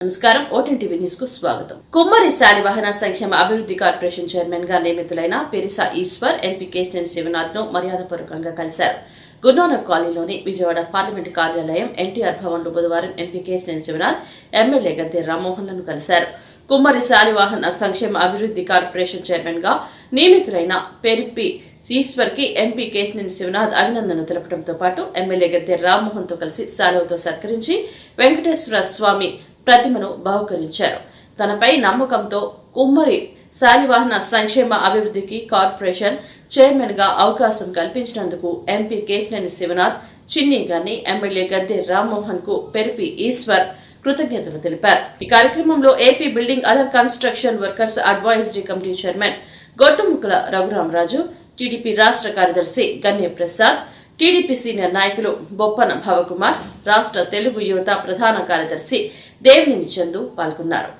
నమస్కారం. ఓటెన్ టీవీ న్యూస్కు స్వాగతం. కుమ్మరి శాలివాహన సంక్షేమ అభివృద్ధి కార్పొరేషన్ చైర్మన్గా నియమితులైన పెరిసా ఈశ్వర్ ఎంపీ కేసినేని శివనాథ్ను మర్యాదపూర్వకంగా కలిశారు. గురునానక్ కాలనీలోని విజయవాడ పార్లమెంట్ కార్యాలయం ఎన్టీఆర్ భవన్లో బుధవారం ఎంపీ కేసినేని శివనాథ్ ఎమ్మెల్యే గద్దె రామ్మోహన్లను కలిశారు. కుమ్మరి శాలివాహన సంక్షేమ అభివృద్ధి కార్పొరేషన్ చైర్మన్గా నియమితులైన పెరిపి ఈశ్వర్కి ఎంపీ కేసినేని శివనాథ్ అభినందనలు తెలపడంతో పాటు ఎమ్మెల్యే గద్దె రామ్మోహన్తో కలిసి శాలువతో సత్కరించి వెంకటేశ్వర స్వామి ప్రతిమను బహుకరించారు. తనపై నమ్మకంతో కుమ్మరి శాలివాహన సంక్షేమ అభివృద్ధికి కార్పొరేషన్ చైర్మన్గా అవకాశం కల్పించినందుకు ఎంపీ కేశినేని శివనాథ్ చిన్ని గారిని ఎమ్మెల్యే గద్దె రామ్మోహన్కు పెరిపి ఈశ్వర్ కృతజ్ఞతలు తెలిపారు. ఈ కార్యక్రమంలో AP building other construction workers advisory committee chairman Gottumukkala Raghuramaraju TDP రాష్ట్ర కార్యదర్శి గన్య ప్రసాద్ టీడీపీ సీనియర్ నాయకులు బొప్పన భవకుమార్ రాష్ట్ర తెలుగు యువత ప్రధాన కార్యదర్శి దేవినేని చందు పాల్గొన్నారు.